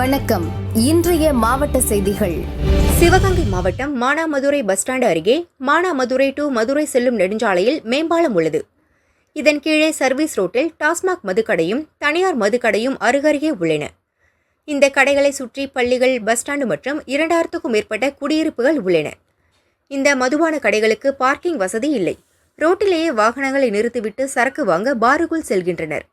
வணக்கம். இன்றைய மாவட்ட செய்திகள். சிவகங்கை மாவட்டம் மானாமதுரை பஸ் ஸ்டாண்டு அருகே மானாமதுரை டு மதுரை செல்லும் நெடுஞ்சாலையில் மேம்பாலம் உள்ளது. இதன் கீழே சர்வீஸ் ரோட்டில் டாஸ்மாக் மதுக்கடையும் தனியார் மதுக்கடையும் அருகருகே உள்ளன. இந்த கடைகளை சுற்றி பள்ளிகள் பஸ் ஸ்டாண்டு மற்றும் இரண்டாயிரத்துக்கும் மேற்பட்ட குடியிருப்புகள் உள்ளன. இந்த மதுபான கடைகளுக்கு பார்க்கிங் வசதி இல்லை. ரோட்டிலேயே வாகனங்களை நிறுத்திவிட்டு சரக்கு வாங்க பாருக்குள் செல்கின்றனர்.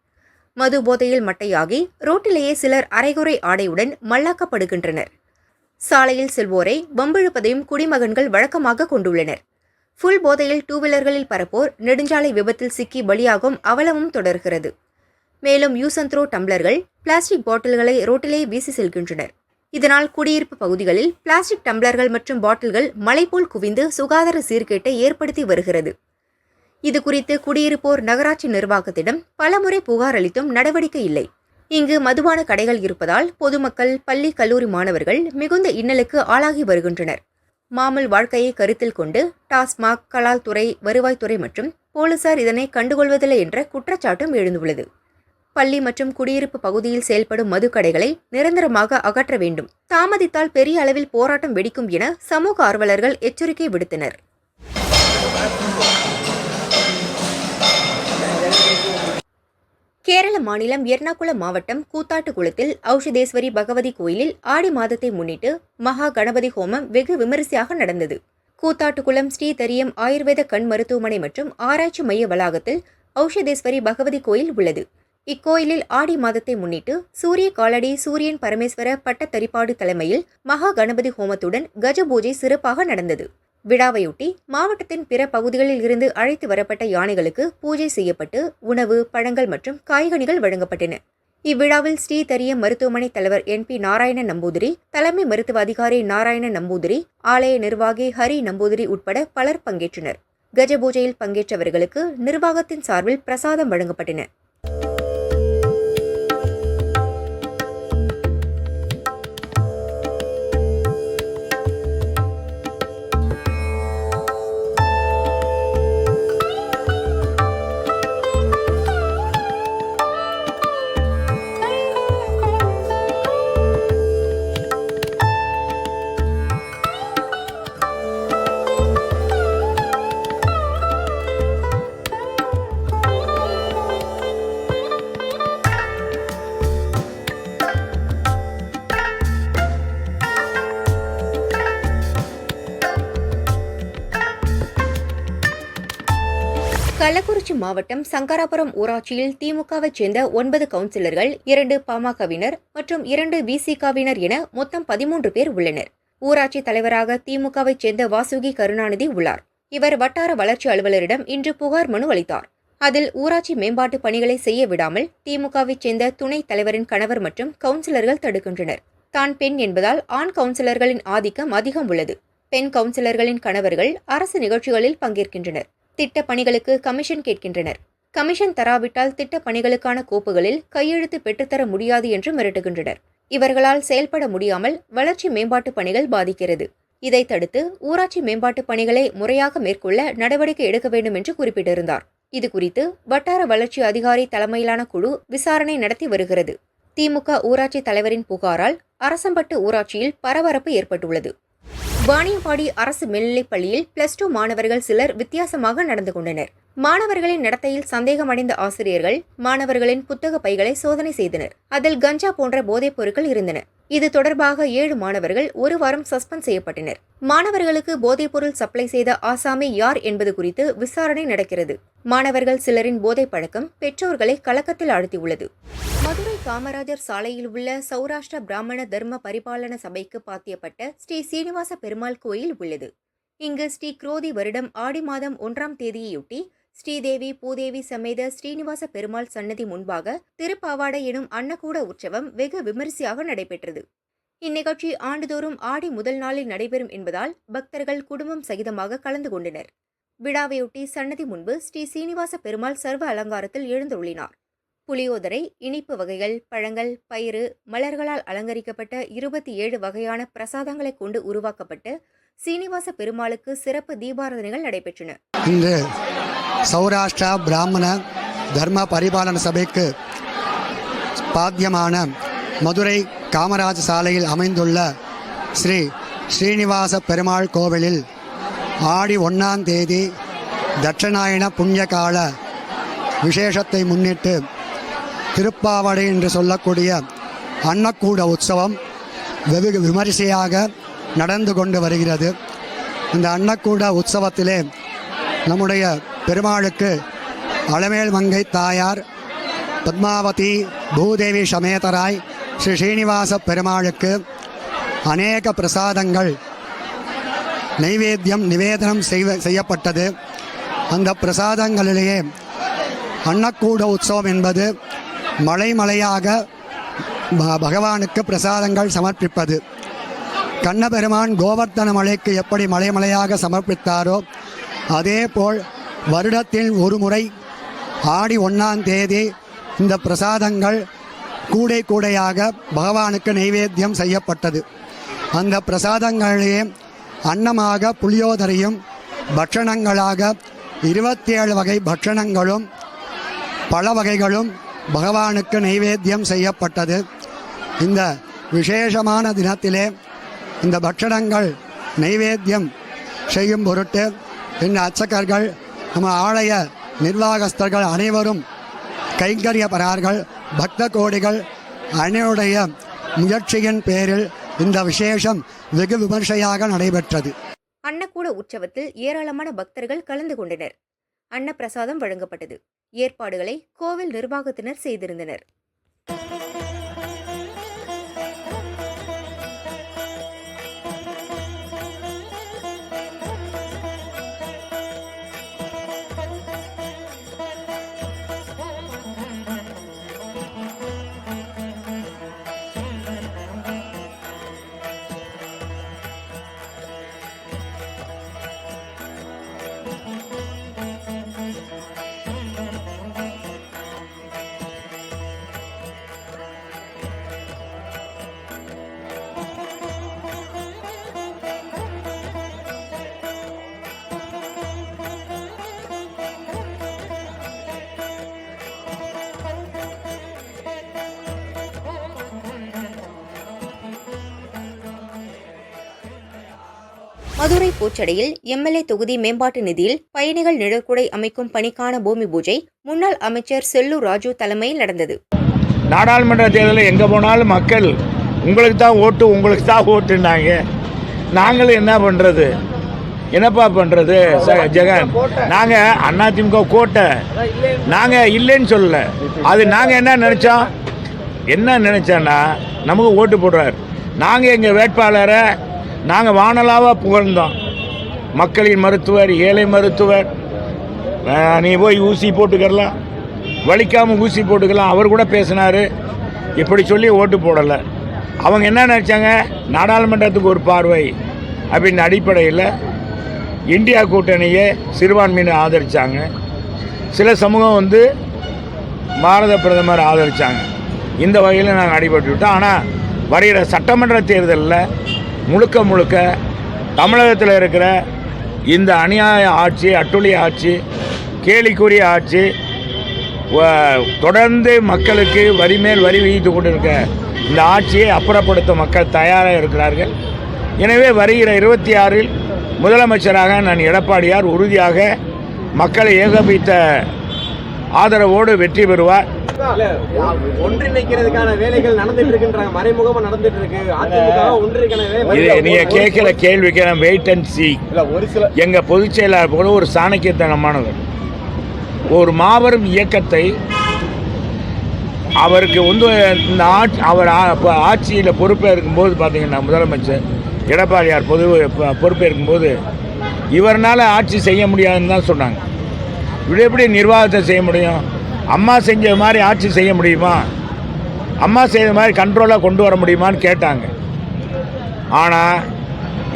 மது போதையில் மட்டையாகி ரோட்டிலேயே சிலர் அரைகுறை ஆடையுடன் மல்லாக்கப்படுகின்றனர். சாலையில் செல்வோரை வம்பிழுப்பதையும் குடிமகன்கள் வழக்கமாக கொண்டுள்ளனர். ஃபுல் போதையில் டூ வீலர்களில் பரப்போர் நெடுஞ்சாலை விபத்தில் சிக்கி பலியாகும் அவலமும் தொடர்கிறது. மேலும் யூசந்த்ரோ த்ரோ டம்ளர்கள் பிளாஸ்டிக் பாட்டில்களை ரோட்டிலே வீசி செல்கின்றனர். இதனால் குடியிருப்பு பகுதிகளில் பிளாஸ்டிக் டம்ளர்கள் மற்றும் பாட்டில்கள் மலைபோல் குவிந்து சுகாதார சீர்கேட்டை ஏற்படுத்தி வருகிறது. இது குறித்து குடியிருப்போர் நகராட்சி நிர்வாகத்திடம் பலமுறை புகார் அளித்தும் நடவடிக்கை இல்லை. இங்கு மதுபான கடைகள் இருப்பதால் பொதுமக்கள் பள்ளி கல்லூரி மாணவர்கள் மிகுந்த இன்னலுக்கு ஆளாகி வருகின்றனர். மாமல் வாழ்க்கையை கருத்தில் கொண்டு டாஸ்மாக் கலால் துறை வருவாய்த்துறை மற்றும் போலீசார் இதனை கண்டுகொள்வதில்லை என்ற குற்றச்சாட்டும் எழுந்துள்ளது. பள்ளி மற்றும் குடியிருப்பு பகுதியில் செயல்படும் மதுக்கடைகளை நிரந்தரமாக அகற்ற வேண்டும். தாமதித்தால் பெரிய அளவில் போராட்டம் வெடிக்கும் என சமூக ஆர்வலர்கள் எச்சரிக்கை விடுத்தனர். கேரள மாநிலம் எர்ணாகுளம் மாவட்டம் கூத்தாட்டுக்குளத்தில் ஔஷதேஸ்வரி பகவதி கோயிலில் ஆடி மாதத்தை முன்னிட்டு மகா கணபதி ஹோமம் வெகு விமரிசையாக நடந்தது. கூத்தாட்டுக்குளம் ஸ்ரீ தரியம் ஆயுர்வேத கண் மருத்துவமனை மற்றும் ஆராய்ச்சி மைய வளாகத்தில் ஔஷதேஸ்வரி பகவதி கோயில் உள்ளது. இக்கோயிலில் ஆடி மாதத்தை முன்னிட்டு சூரிய காலடி சூரியன் பரமேஸ்வர பட்டத்தரிப்பாடு தலைமையில் மகா கணபதி ஹோமத்துடன் கஜ பூஜை சிறப்பாக நடந்தது. விழாவையொட்டி மாவட்டத்தின் பிற பகுதிகளில் இருந்து அழைத்து வரப்பட்ட யானைகளுக்கு பூஜை செய்யப்பட்டு உணவு பழங்கள் மற்றும் காய்கனிகள் வழங்கப்பட்டன. இவ்விழாவில் ஸ்ரீதரிய மருத்துவமனை தலைவர் என் பி நாராயண நம்பூதிரி தலைமை மருத்துவ அதிகாரி நாராயண நம்பூதிரி ஆலய நிர்வாகி ஹரி நம்பூதிரி உட்பட பலர் பங்கேற்றனர். கஜ பூஜையில் பங்கேற்றவர்களுக்கு நிர்வாகத்தின் சார்பில் பிரசாதம் வழங்கப்பட்டன. கள்ளக்குறிச்சி மாவட்டம் சங்கராபுரம் ஊராட்சியில் திமுகவைச் சேர்ந்த ஒன்பது கவுன்சிலர்கள் இரண்டு பாமகவினர் மற்றும் இரண்டு விசிகவினர் என மொத்தம் பதிமூன்று பேர் உள்ளனர். ஊராட்சி தலைவராக திமுகவைச் சேர்ந்த வாசுகி கருணாநிதி உள்ளார். இவர் வட்டார வளர்ச்சி அலுவலரிடம் இன்று புகார் மனு அளித்தார். அதில் ஊராட்சி மேம்பாட்டு பணிகளை செய்ய விடாமல் திமுகவைச் சேர்ந்த துணைத் தலைவரின் கணவர் மற்றும் கவுன்சிலர்கள் தடுக்கின்றனர். தான் பெண் என்பதால் ஆண் கவுன்சிலர்களின் ஆதிக்கம் அதிகம் உள்ளது. பெண் கவுன்சிலர்களின் கணவர்கள் அரசு நிகழ்ச்சிகளில் பங்கேற்கின்றனர். திட்டப் பணிகளுக்கு கமிஷன் கேட்கின்றனர். கமிஷன் தராவிட்டால் திட்டப் பணிகளுக்கான கோப்புகளில் கையெழுத்து பெற்றுத்தர முடியாது என்று மிரட்டுகின்றனர். இவர்களால் செயல்பட முடியாமல் வளர்ச்சி மேம்பாட்டு பணிகள் பாதிக்கிறது. இதை தடுத்து ஊராட்சி மேம்பாட்டு பணிகளை முறையாக மேற்கொள்ள நடவடிக்கை எடுக்க வேண்டும் என்று குறிப்பிட்டிருந்தார். இதுகுறித்து வட்டார வளர்ச்சி அதிகாரி தலைமையிலான குழு விசாரணை நடத்தி வருகிறது. திமுக ஊராட்சி தலைவரின் புகாரால் அரசம்பட்டு ஊராட்சியில் பரபரப்பு ஏற்பட்டுள்ளது. வாணியம்பாடி அரசு மேல்நிலைப் பள்ளியில் பிளஸ் டூ மாணவர்கள் சிலர் வித்தியாசமாக நடந்து கொண்டனர். மாணவர்களின் நடத்தையில் சந்தேகமடைந்த ஆசிரியர்கள் மாணவர்களின் புத்தக பைகளை சோதனை செய்தனர். அதில் கஞ்சா போன்ற போதைப் பொருட்கள் இருந்தன. இது தொடர்பாக ஏழு மாணவர்கள் ஒரு வாரம் சஸ்பெண்ட் செய்யப்பட்டனர். மாணவர்களுக்கு போதைப்பொருள் சப்ளை செய்த ஆசாமி யார் என்பது குறித்து விசாரணை நடக்கிறது. மாணவர்கள் சிலரின் போதை பழக்கம் பெற்றோர்களை கலக்கத்தில் ஆழ்த்தியுள்ளது. மதுரை காமராஜர் சாலையில் உள்ள சௌராஷ்டிர பிராமண தர்ம பரிபாலன சபைக்கு பாத்தியப்பட்ட ஸ்ரீ சீனிவாச பெருமாள் கோயில் உள்ளது. இங்கு ஸ்ரீ குரோதி வருடம் ஆடி மாதம் ஒன்றாம் தேதியையொட்டி ஸ்ரீதேவி பூதேவி சமேத ஸ்ரீனிவாச பெருமாள் சன்னதி முன்பாக திருப்பாவாடை எனும் அன்னகூட உற்சவம் வெகு விமரிசையாக நடைபெற்றது. இந்நிகழ்ச்சி ஆண்டுதோறும் ஆடி முதல் நாளில் நடைபெறும் என்பதால் பக்தர்கள் குடும்பம் சகிதமாக கலந்து கொண்டனர். விழாவையொட்டி சன்னதி முன்பு ஸ்ரீ சீனிவாச பெருமாள் சர்வ அலங்காரத்தில் எழுந்துள்ளினார் புளியோதரை இனிப்பு வகைகள் பழங்கள் பயிறு மலர்களால் அலங்கரிக்கப்பட்ட இருபத்தி ஏழு வகையான பிரசாதங்களை கொண்டு உருவாக்கப்பட்ட சீனிவாச பெருமாளுக்கு சிறப்பு தீபாராதனைகள் நடைபெற்றன. இன்று சௌராஷ்டிரா பிராமண தர்ம பரிபாலன சபைக்கு பாத்தியமான மதுரை காமராஜ் சாலையில் அமைந்துள்ள ஸ்ரீ ஸ்ரீனிவாச பெருமாள் கோவிலில் ஆடி ஒன்றாம் தேதி தட்சணாயன புண்ணியகால விசேஷத்தை முன்னிட்டு திருப்பாவடை என்று சொல்லக்கூடிய அன்னக்கூட உற்சவம் வெகு விமரிசையாக நடந்து கொண்டு வருகிறது. இந்த அன்னக்கூட உற்சவத்திலே நம்முடைய பெருமாளுக்கு அளமேல் மங்கை தாயார் பத்மாவதி பூதேவி சமேதராய் ஸ்ரீ ஸ்ரீனிவாச பெருமாளுக்கு அநேக பிரசாதங்கள் நைவேத்தியம் நிவேதனம் செய்வ செய்யப்பட்டது. அந்த பிரசாதங்களிலேயே அன்னக்கூட உற்சவம் என்பது மலை மலையாக ப- பகவானுக்கு பிரசாதங்கள் சமர்ப்பிப்பது. கண்ணபெருமான் கோவர்த்தன மலைக்கு எப்படி மலைமலையாக சமர்ப்பித்தாரோ அதேபோல் வருடத்தில் ஒரு முறை ஆடி ஒன்றாம் தேதி இந்த பிரசாதங்கள் கூடை கூடையாக பகவானுக்கு நைவேத்தியம் செய்யப்பட்டது. அந்த பிரசாதங்களிலே அன்னமாக புளியோதரையும் பட்சணங்களாக இருபத்தி ஏழு வகை பட்சணங்களும் பல வகைகளும் பகவானுக்கு நைவேத்தியம் செய்யப்பட்டது. இந்த விசேஷமான தினத்திலே இந்த பட்சணங்கள் நைவேத்தியம் செய்யும் பொருட்டு இந்த அர்ச்சகர்கள் நம்ம ஆலய நிர்வாகஸ்தர்கள் அனைவரும் கைங்கரியப்பரார்கள் பக்த கோடிகள் அனைவருடைய முயற்சியின் பேரில் இந்த விசேஷம் வெகு விமர்சையாக நடைபெற்றது. அன்னக்கூட உற்சவத்தில் ஏராளமான பக்தர்கள் கலந்து கொண்டனர். அன்னப்பிரசாதம் வழங்கப்பட்டது. ஏற்பாடுகளை கோவில் நிர்வாகத்தினர் செய்திருந்தனர். மதுரை பூச்சடையில் எம்எல்ஏ தொகுதி மேம்பாட்டு நிதியில் பயணிகள் நிழற்குடை அமைக்கும் பணிக்கான பூமி பூஜை முன்னாள் அமைச்சர் செல்லூர் ராஜு தலைமையில் நடந்தது. நாடாளுமன்ற தேர்தலில் எங்கே போனாலும் மக்கள் உங்களுக்கு தான் ஓட்டு உங்களுக்கு தான் ஓட்டுனாங்க நாங்களும் என்ன பண்ணுறது என்னப்பா பண்ணுறது ஜெகன்? நாங்கள் அதிமுக கோட்டை. நாங்கள் இல்லைன்னு சொல்லலை. அது நாங்கள் என்ன நினச்சோம்? என்ன நினச்சோன்னா நமக்கு ஓட்டு போடுறார். நாங்கள் எங்கள் வேட்பாளரை நாங்கள் வானலாவாக புகழ்ந்தோம். மக்களின் மருத்துவர் ஏழை மருத்துவர். நீ போய் ஊசி போட்டுக்கிறலாம். வலிக்காமல் ஊசி போட்டுக்கலாம் அவர் கூட பேசினார். இப்படி சொல்லி ஓட்டு போடலை. அவங்க என்ன நினச்சாங்க? நாடாளுமன்றத்துக்கு ஒரு பார்வை அப்படின்ற அடிப்படையில் இந்தியா கூட்டணியை சிறுபான்மையினர் ஆதரித்தாங்க சில சமூகம் வந்து பாரத பிரதமர் ஆதரித்தாங்க இந்த வகையில் நாங்கள் அடிபட்டு விட்டோம் ஆனால் வருகிற சட்டமன்ற தேர்தலில் முழுக்க முழுக்க தமிழகத்தில் இருக்கிற இந்த அநியாய ஆட்சி அட்டுழி ஆட்சி கேலிக்குரிய ஆட்சி தொடர்ந்து மக்களுக்கு வரி மேல் வரி விதித்து கொண்டிருக்க இந்த ஆட்சியை அப்புறப்படுத்த மக்கள் தயாராக இருக்கிறார்கள். எனவே வருகிற இருபத்தி ஆறில் முதலமைச்சராக நான் எடப்பாடியார் உறுதியாக மக்களை ஏகபித்த ஆதரவோடு வெற்றி பெறுவார். ஒன்றிணைக்கிறதுக்கான வேலைகள் நடந்துட்டு இருக்குன்றாங்க. மறைமுகமா நடந்துட்டு இருக்கு. அதிமுக நீங்கள் கேட்குற கேள்விக்கு நான் வெயிட் அண்ட் சி ஒரு சில பொதுச் செயலாளர் போல ஒரு சாணக்கியத்தனமானவர். ஒரு மாபெரும் இயக்கத்தை அவருக்கு வந்து இந்த ஆட்சி அவர் ஆட்சியில் பொறுப்பேற்கும்போது பார்த்தீங்கன்னா முதலமைச்சர் எடப்பாடியார் பொது பொறுப்பேற்கும்போது இவர்னால ஆட்சி செய்ய முடியாதுன்னு தான் சொன்னாங்க. இப்படி எப்படி நிர்வாகத்தை செய்ய முடியும்? அம்மா செஞ்ச மாதிரி ஆட்சி செய்ய முடியுமா? அம்மா செய்த மாதிரி கண்ட்ரோலாக கொண்டு வர முடியுமான்னு கேட்டாங்க. ஆனால்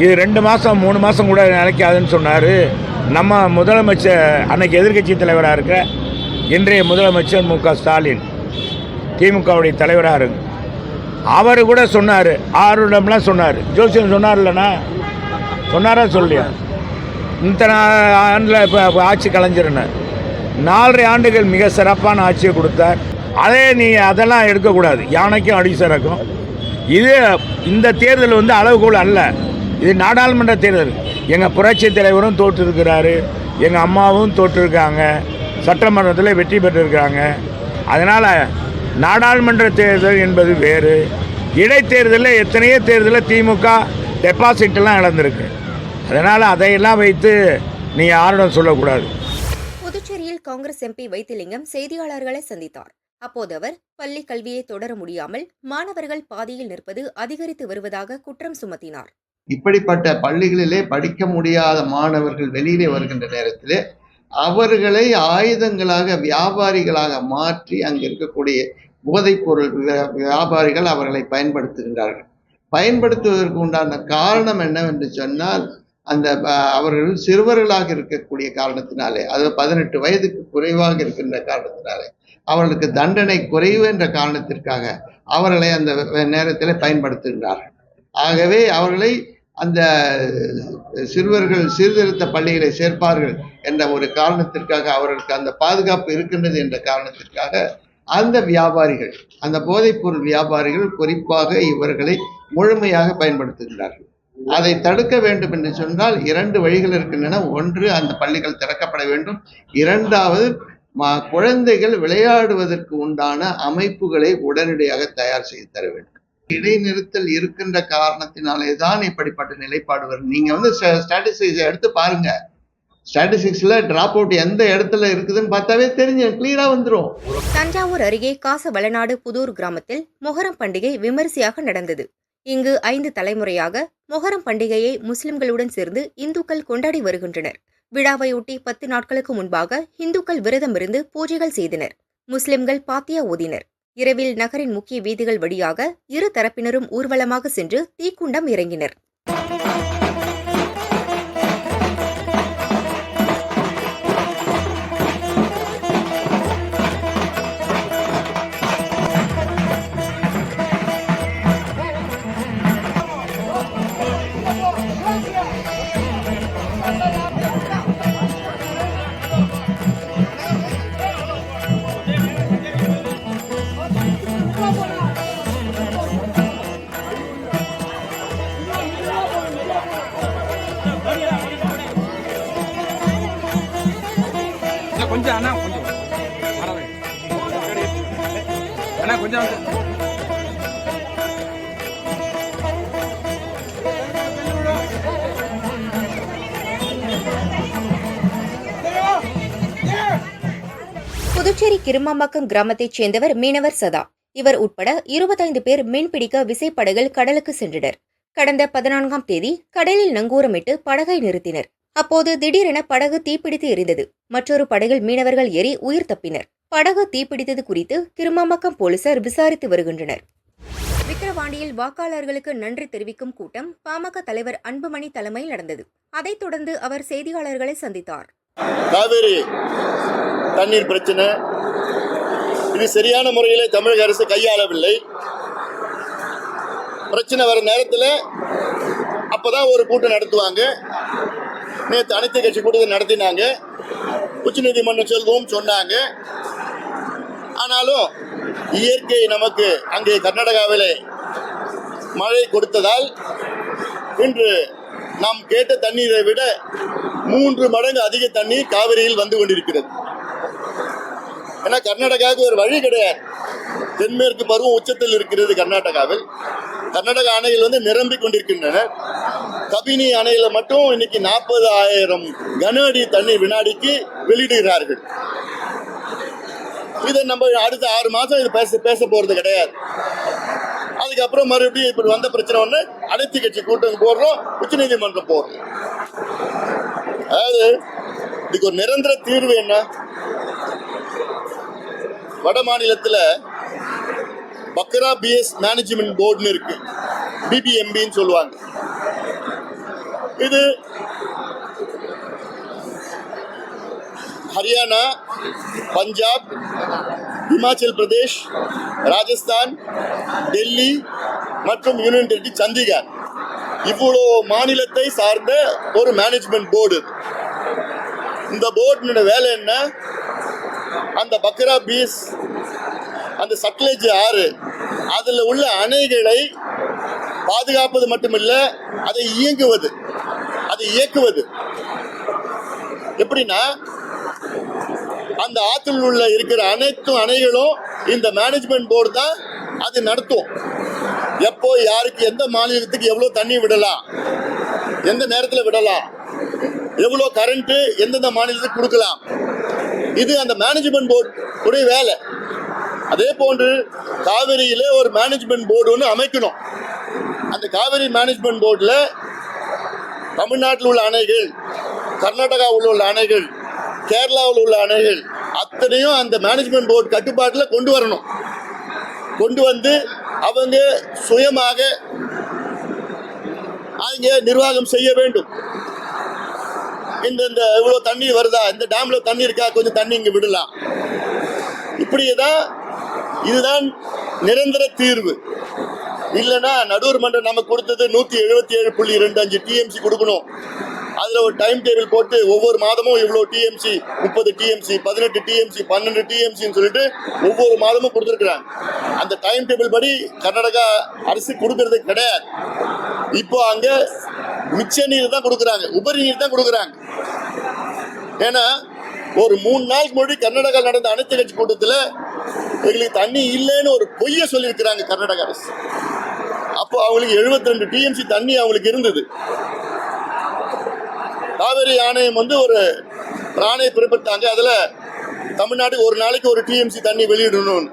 இது ரெண்டு மாதம் மூணு மாதம் கூட நிலைக்காதுன்னு சொன்னார். நம்ம முதலமைச்சர் அன்னைக்கு எதிர்க்கட்சி தலைவராக இருக்க இன்றைய முதலமைச்சர் மு க ஸ்டாலின் திமுகவுடைய தலைவராக இருங்க. அவர் கூட சொன்னார் ஆறுடம்லாம் சொன்னார். ஜோசியம் சொன்னார் இல்லைனா சொன்னாரா சொல்லியா? இத்தனை ஆண்டில் இப்போ ஆட்சி கலைஞ்சிருந்தார் நாலரை ஆண்டுகள் மிக சிறப்பான ஆட்சியை கொடுத்தார் அதே நீ அதெல்லாம் எடுக்கக்கூடாது. யானைக்கும் அடி சிறக்கும். இது இந்த தேர்தல் வந்து அளவுகோல் அல்ல. இது நாடாளுமன்ற தேர்தல். எங்கள் புரட்சி தலைவரும் தோற்றிருக்கிறாரு. எங்கள் அம்மாவும் தோற்றிருக்காங்க. சட்டமன்றத்தில் வெற்றி பெற்றிருக்காங்க. அதனால் நாடாளுமன்ற தேர்தல் என்பது வேறு. இடைத்தேர்தலில் எத்தனையோ தேர்தலில் திமுக டெபாசிட்லாம் இழந்திருக்கு. அதனால் அதையெல்லாம் வைத்து நீ யாரிடம் சொல்லக்கூடாது. காங்கிரஸ் எம்பி வைத்திலிங்கம் செய்தியாளர்களை சந்தித்தார். அப்போது அவர் பள்ளி கல்வியை தொடர முடியாமல் மாணவர்கள் பாதியில் நிற்பது அதிகரித்து வருவதாக குற்றம் சுமத்தினார். இப்படிப்பட்ட பள்ளிகளிலே படிக்க முடியாத மாணவர்கள் வெளியிலே வருகின்ற நேரத்திலே அவர்களை ஆயுதங்களாக வியாபாரிகளாக மாற்றி அங்கு இருக்கக்கூடிய போதைப்பொருள் வியா- வியாபாரிகள் அவர்களை பயன்படுத்துகின்றார்கள். பயன்படுத்துவதற்கு உண்டான காரணம் என்னவென்று சொன்னால் அந்த அவர்கள் சிறுவர்களாக இருக்கக்கூடிய காரணத்தினாலே அது பதினெட்டு வயதுக்கு குறைவாக இருக்கின்ற காரணத்தினாலே அவர்களுக்கு தண்டனை குறைவு என்ற காரணத்திற்காக அவர்களை அந்த நேரத்தில் பயன்படுத்துகின்றார்கள். ஆகவே அவர்களை அந்த சிறுவர்கள் சீர்திருத்த பள்ளிகளை சேர்ப்பார்கள் என்ற ஒரு காரணத்திற்காக அவர்களுக்கு அந்த பாதுகாப்பு இருக்கின்றது என்ற காரணத்திற்காக அந்த வியாபாரிகள் அந்த போதைப்பொருள் வியாபாரிகள் குறிப்பாக இவர்களை முழுமையாக பயன்படுத்துகிறார்கள் அதை தடுக்க வேண்டும் என்று சொன்னால் இரண்டு வழிகள் இருக்கின்றன. ஒன்று அந்த பள்ளிகள் திறக்கப்பட வேண்டும். இரண்டாவது குழந்தைகள் விளையாடுவதற்கு உண்டான அமைப்புகளை உடனடியாக தயார் செய்து தர வேண்டும். இடைநிறுத்தல் இருக்கின்ற காரணத்தினாலே தான் இப்படிப்பட்ட நிலைப்பாடு வரும். நீங்க வந்து ஸ்டாட்டிஸ்டிக்ஸ் எடுத்து பாருங்க. ஸ்டாட்டிஸ்டிக்ஸ்ல டிராப் அவுட் எந்த இடத்துல இருக்குதுன்னு பார்த்தாவே தெரிஞ்சு கிளியரா வந்துடும் தஞ்சாவூர் அருகே காசவளநாடு புதூர் கிராமத்தில் மொஹரம் பண்டிகை விமரிசையாக நடந்தது. இங்கு ஐந்து தலைமுறையாக மொஹரம் பண்டிகையை முஸ்லிம்களுடன் சேர்ந்து இந்துக்கள் கொண்டாடி வருகின்றனர். விழாவையொட்டி பத்து நாட்களுக்கு முன்பாக இந்துக்கள் விரதமிருந்து பூஜைகள் செய்தனர். முஸ்லிம்கள் பாத்தியா ஓதினர் இரவில் நகரின் முக்கிய வீதிகள் வழியாக இரு தரப்பினரும் ஊர்வலமாக சென்று தீக்குண்டம் இறங்கினர். கொஞ்சம் அண்ணா கொஞ்சம். அண்ணா கொஞ்சம் புதுச்சேரி கிருமாம்பாக்கம் கிராமத்தைச் சேர்ந்தவர் மீனவர் சதா. இவர் உட்பட இருபத்தைந்து பேர் மீன்பிடிக்க விசைப்படகில் கடலுக்கு சென்றனர். கடந்த பதினான்காம் தேதி கடலில் நங்கூரமிட்டு படகை நிறுத்தினர். அப்போது திடீரென படகு தீப்பிடித்து எரிந்தது. மற்றொரு படகில் மீனவர்கள் ஏறி உயிர் தப்பினர். படகு தீப்பிடித்தது குறித்து திருமாமக்கம் போலீசார் விசாரித்து வருகின்றனர். விக்கிரவாண்டியில் வாக்காளர்களுக்கு நன்றி தெரிவிக்கும் கூட்டம் பாமக தலைவர் அன்புமணி தலைமையில் நடந்தது. அதைத் தொடர்ந்து அவர் செய்தியாளர்களை சந்தித்தார். காவேரி தண்ணீர் பிரச்சனை. இது சரியான முறையிலே தமிழக அரசு கையாளவில்லை. பிரச்சனை வர நேரத்தில் அப்பதான் ஒரு கூட்டம் நடத்துவாங்க. நேற்று அனைத்து கட்சி கூட்டத்தை நடத்தினாங்க. உச்சநீதிமன்றம் செல்வோம் சொன்னாங்க. ஆனாலும் இயற்கை நமக்கு அங்கே கர்நாடகாவிலே மழை கொடுத்ததால் இன்று நாம் கேட்ட தண்ணீரை விட மூன்று மடங்கு அதிக தண்ணீர் காவிரியில் வந்து கொண்டிருக்கிறது. ஏன்னா கர்நாடகாவுக்கு ஒரு வழி கிடையாது. தென்மேற்கு பருவம் உச்சத்தில் இருக்கிறது கர்நாடகாவில். கர்நாடக அணைகள் வந்து நிரம்பிக் கொண்டிருக்கின்றன. கபினி அணையில மட்டும் இன்னைக்கு நாற்பது ஆயிரம் கன அடி தண்ணீர் வினாடிக்கு வெளியிடுகிறார்கள். இதை நம்ம அடுத்த ஆறு மாதம் இது பேச பேச போறது கிடையாது. அதுக்கப்புறம் மறுபடியும் இப்படி வந்த பிரச்சனை ஒன்று அனைத்து கட்சி கூட்டம் போடுறோம் உச்சநீதிமன்றம் போடுறோம். அதாவது இதுக்கு ஒரு நிரந்தர தீர்வு என்ன? வட மாநிலத்தில் பக்ரா பிஎஸ் மேனேஜ்மெண்ட் போர்டுன்னு இருக்கு. பிபிஎம்பின்னு சொல்லுவாங்க. இது ஹரியானா பஞ்சாப் இமாச்சல் பிரதேஷ் ராஜஸ்தான் டெல்லி மற்றும் யூனியன் டெரிட்டரி சண்டிகர். இவ்வளோ மாநிலத்தை சார்ந்த ஒரு மேனேஜ்மெண்ட் போர்டு இந்த போர்டினோட வேலை என்ன? அந்த பக்ரா பீஸ் அந்த சட்லேஜ் ஆறு அதில் உள்ள அணைகளை பாதுகாப்பது மட்டுமில்லை அதை இயங்குவது. அதை இயக்குவது. எப்படின்னா அந்த ஆற்றில் உள்ள இருக்கிற அனைத்து அணைகளும் இந்த மேனேஜ்மெண்ட் போர்டு தான் அது நடத்தும். எப்போ யாருக்கு எந்த மாநிலத்துக்கு எவ்வளோ தண்ணி விடலாம் எந்த நேரத்தில் விடலாம் எவ்வளோ கரண்ட்டு எந்தெந்த மாநிலத்துக்கு கொடுக்கலாம். இது அந்த மேனேஜ்மெண்ட் போர்டு உடைய வேலை. அதே போன்று காவிரியிலே ஒரு மேனேஜ்மெண்ட் போர்டு ஒன்று அமைக்கணும். அந்த காவிரி மேனேஜ்மெண்ட் போர்டில் தமிழ்நாட்டில் உள்ள அணைகள் கர்நாடகாவில் உள்ள அணைகள் கேரளாவில் உள்ள அணைகள் அத்தனையும் அந்த மேனேஜ்மெண்ட் போர்டு கட்டுப்பாட்டில் கொண்டு வரணும். கொண்டு வந்து அவங்க சுயமாக அவங்க நிர்வாகம் செய்ய வேண்டும். இந்த இந்த இவ்வளோ தண்ணி வருதா? இந்த டேமில் தண்ணி இருக்கா? கொஞ்சம் தண்ணி இங்கே விடலாம். இப்படியே தான் இதுதான் நிரந்தர தீர்வு. இல்லைன்னா நடுவர் மன்றம் நமக்கு கொடுத்தது நூற்றி எழுபத்தி ஏழு புள்ளி ரெண்டு அஞ்சு டிஎம்சி கொடுக்கணும். அதில் ஒரு டைம் டேபிள் போட்டு ஒவ்வொரு மாதமும் இவ்வளோ டிஎம்சி முப்பது டிஎம்சி பதினெட்டு டிஎம்சி பன்னெண்டு டிஎம்சின்னு சொல்லிட்டு ஒவ்வொரு மாதமும் கொடுத்துருக்குறாங்க. அந்த டைம் டேபிள் படி கர்நாடகா அரசு கொடுக்கறது கிடையாது. இப்போ அங்கே மிச்ச நீர் தான் கொடுக்குறாங்க. உபரி நீர் தான் கொடுக்குறாங்க. ஏன்னா ஒரு மூணு நாளுக்கு முன்னாடி கர்நாடகா நடந்த அனைத்து கட்சி கூட்டத்தில் எங்களுக்கு தண்ணி இல்லைன்னு ஒரு பொய்யை சொல்லியிருக்கிறாங்க கர்நாடக அரசு. அப்போ அவங்களுக்கு 72 ரெண்டு டிஎம்சி தண்ணி அவங்களுக்கு இருந்தது. காவிரி ஆணையம் வந்து ஒரு ஆணையை பிறப்பித்தாங்க. அதில் தமிழ்நாடு ஒரு நாளைக்கு ஒரு டிஎம்சி தண்ணி வெளியிடணும்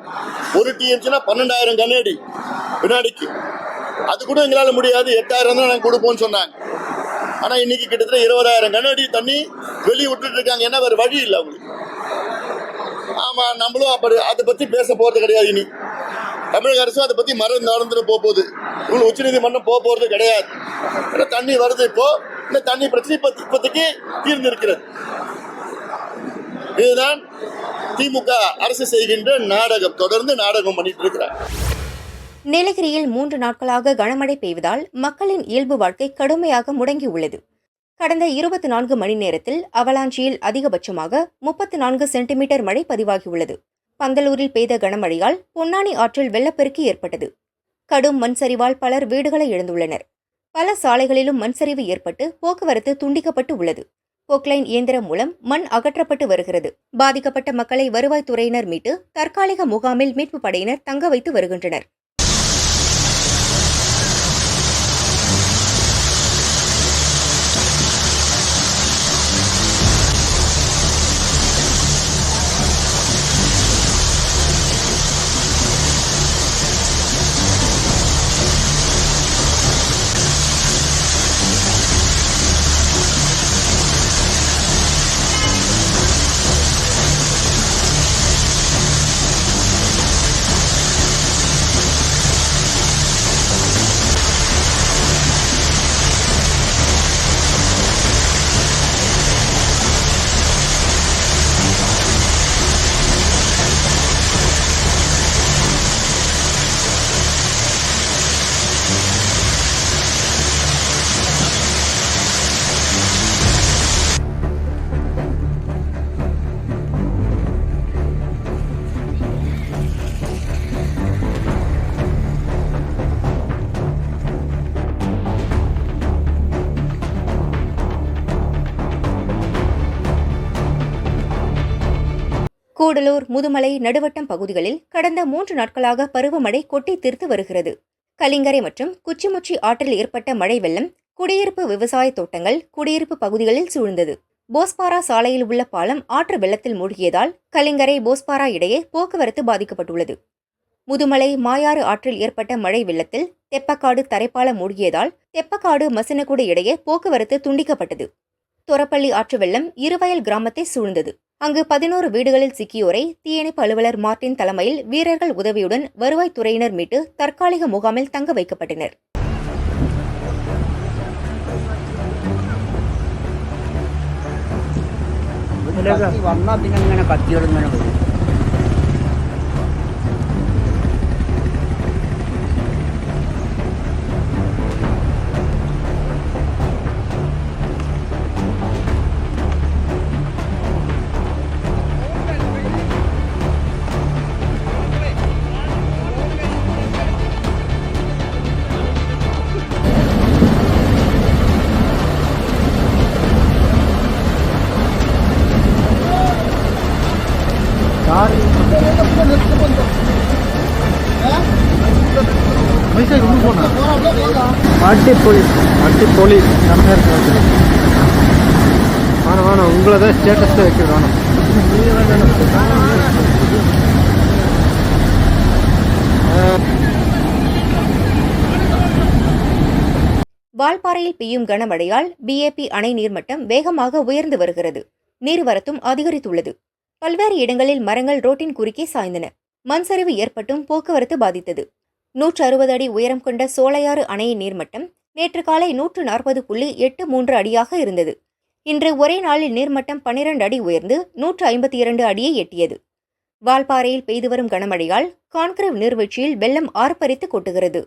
ஒரு டிஎம்சினா பன்னெண்டாயிரம் கண்ணாடி வினாடிக்கு. அது கூட எங்களால் முடியாது. எட்டாயிரம் தான் நாங்கள் கொடுப்போம்னு சொன்னாங்க. ஆனால் இன்னைக்கு கிட்டத்தட்ட இருபதாயிரம் கண்ணாடி தண்ணி வெளியே விட்டுட்டு இருக்காங்க ஏன்னா வேறு வழி இல்லை அவங்களுக்கு. ஆமாம் நம்மளும் அப்படி அதை பற்றி பேச போகிறது கிடையாது இனி. தமிழக அரசு அதை பற்றி மரம் நடந்துட்டு போக போகுது. இவங்க உச்சநீதிமன்றம் போக போகிறது கிடையாது. ஏன்னா தண்ணி வருது இப்போ. இந்த தண்ணி பிரச்சனை இப்போ இப்போதைக்கு தீர்ந்திருக்கிறது. இதுதான் திமுக அரசு செய்கின்ற நாடகம். தொடர்ந்து நாடகம் பண்ணிட்டு இருக்கிறார். நீலகிரியில் மூன்று நாட்களாக கனமழை பெய்வதால் மக்களின் இயல்பு வாழ்க்கை கடுமையாக முடங்கியுள்ளது. கடந்த இருபத்தி நான்கு மணி நேரத்தில் அவலாஞ்சியில் அதிகபட்சமாக முப்பத்தி நான்கு சென்டிமீட்டர் மழை பதிவாகியுள்ளது. பந்தலூரில் பெய்த கனமழையால் பொன்னானி ஆற்றில் வெள்ளப்பெருக்கு ஏற்பட்டது. கடும் மண் சரிவால் பலர் வீடுகளை இழந்துள்ளனர். பல சாலைகளிலும் மண் சரிவு ஏற்பட்டு போக்குவரத்து துண்டிக்கப்பட்டு உள்ளது. போக்லைன் இயந்திரம் மூலம் மண் அகற்றப்பட்டு வருகிறது. பாதிக்கப்பட்ட மக்களை வருவாய்த்துறையினர் மீட்டு தற்காலிக முகாமில் மீட்பு படையினர் தங்க வைத்து வருகின்றனர். கூடலூர் முதுமலை நடுவட்டம் பகுதிகளில் கடந்த மூன்று நாட்களாக பருவமழை கொட்டி தீர்த்து வருகிறது. கலிங்கரை மற்றும் குச்சிமுச்சி ஆற்றில் ஏற்பட்ட மழை வெள்ளம் குடியிருப்பு விவசாய தோட்டங்கள் குடியிருப்பு பகுதிகளில் சூழ்ந்தது. போஸ்பாரா சாலையில் உள்ள பாலம் ஆற்று வெள்ளத்தில் மூழ்கியதால் கலிங்கரை போஸ்பாரா இடையே போக்குவரத்து பாதிக்கப்பட்டுள்ளது. முதுமலை மாயாறு ஆற்றில் ஏற்பட்ட மழை வெள்ளத்தில் தெப்பக்காடு தரைப்பாலம் மூழ்கியதால் தெப்பக்காடு மசினகுடி இடையே போக்குவரத்து துண்டிக்கப்பட்டது. தொரப்பள்ளி ஆற்று வெள்ளம் இருவயல் கிராமத்தை சூழ்ந்தது. அங்கு பதினோரு வீடுகளில் சிக்கியோரை தீயணைப்பு அலுவலர் மார்ட்டின் தலைமையில் வீரர்கள் உதவியுடன் வருவாய்த்துறையினர் மீட்டு தற்காலிக முகாமில் தங்க வைக்கப்பட்டனர் വന്നാ പിന്നെ ഇങ്ങനെ കത്തിയോടിങ്ങനെ വരും அடிப்பொலி அடிப்பொலி நம்ம இருக்கிறது. வேணாம் வேணாம் உங்களை தான் ஸ்டேட்டஸில் வைக்க வேணும் வால்பாறையில் பெய்யும் கனமழையால் பிஏபி அணை நீர்மட்டம் வேகமாக உயர்ந்து வருகிறது. நீர்வரத்தும் அதிகரித்துள்ளது. பல்வேறு இடங்களில் மரங்கள் ரோட்டின் குறுக்கே சாய்ந்தன. மண்சரிவு ஏற்பட்டும் போக்குவரத்து பாதித்தது. நூற்று அறுபது அடி உயரம் கொண்ட சோலையாறு அணையின் நீர்மட்டம் நேற்று காலை நூற்று நாற்பது புள்ளி எட்டு மூன்று அடியாக இருந்தது. இன்று ஒரே நாளில் நீர்மட்டம் பன்னிரண்டு அடி உயர்ந்து நூற்று ஐம்பத்தி இரண்டு அடியை எட்டியது. வால்பாறையில் பெய்து வரும் கனமழையால் கான்கிரீவ் நீர்வீழ்ச்சியில் வெள்ளம் ஆர்ப்பரித்து கொட்டுகிறது.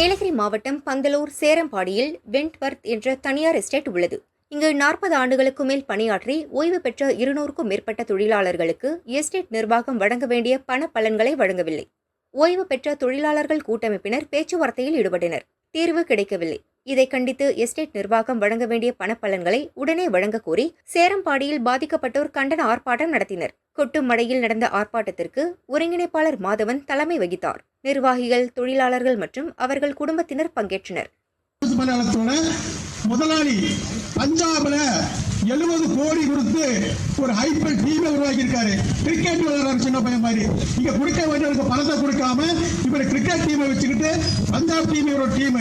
நீலகிரி மாவட்டம் பந்தலூர் சேரம்பாடியில் வென்ட்வர்த் என்ற தனியார் எஸ்டேட் உள்ளது. இங்கு நாற்பது ஆண்டுகளுக்கு மேல் பணியாற்றி ஓய்வு பெற்ற இருநூறுக்கும் மேற்பட்ட தொழிலாளர்களுக்கு எஸ்டேட் நிர்வாகம் வழங்க வேண்டிய பண பலன்களை வழங்கவில்லை. ஓய்வு பெற்ற தொழிலாளர்கள் கூட்டமைப்பினர் பேச்சுவார்த்தையில் ஈடுபட்டனர். தீர்வு கிடைக்கவில்லை. இதை கண்டித்து எஸ்டேட் நிர்வாகம் வழங்க வேண்டிய பணப்பலன்களை உடனே வழங்க கோரி சேரம்பாடியில் பாதிக்கப்பட்டோர் கண்டன ஆர்ப்பாட்டம் நடத்தினர். கொட்டும் மழையில் நடந்த ஆர்ப்பாட்டத்திற்கு ஒருங்கிணைப்பாளர் மாதவன் தலைமை வகித்தார். நிர்வாகிகள் தொழிலாளர்கள் மற்றும் அவர்கள் குடும்பத்தினர் பங்கேற்றனர். முதலாளி பஞ்சாப்ல எழுபது கோடி கொடுத்து ஒரு ஹைபிரிட் டீமை உருவாக்கி இருக்காரு கிரிக்கெட் விளையாடுற சின்ன பையன் மாதிரி. இங்க கொடுக்க வேண்டியவருக்கு பணத்தை கொடுக்காம இவர் கிரிக்கெட் டீமை வச்சுக்கிட்டு பஞ்சாப் டீம் ஒரு டீம்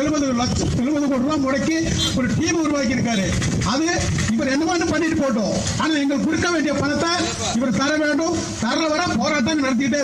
எழுபது லட்சம் எழுபது கோடி ரூபாய் முடக்கி ஒரு டீம் உருவாக்கி இருக்காரு அது இவர் என்ன பண்ணிட்டு போட்டோம் ஆனா எங்களுக்கு கொடுக்க வேண்டிய பணத்தை இவர் தர வேண்டும். தர வர போராட்டம் நடத்திட்டு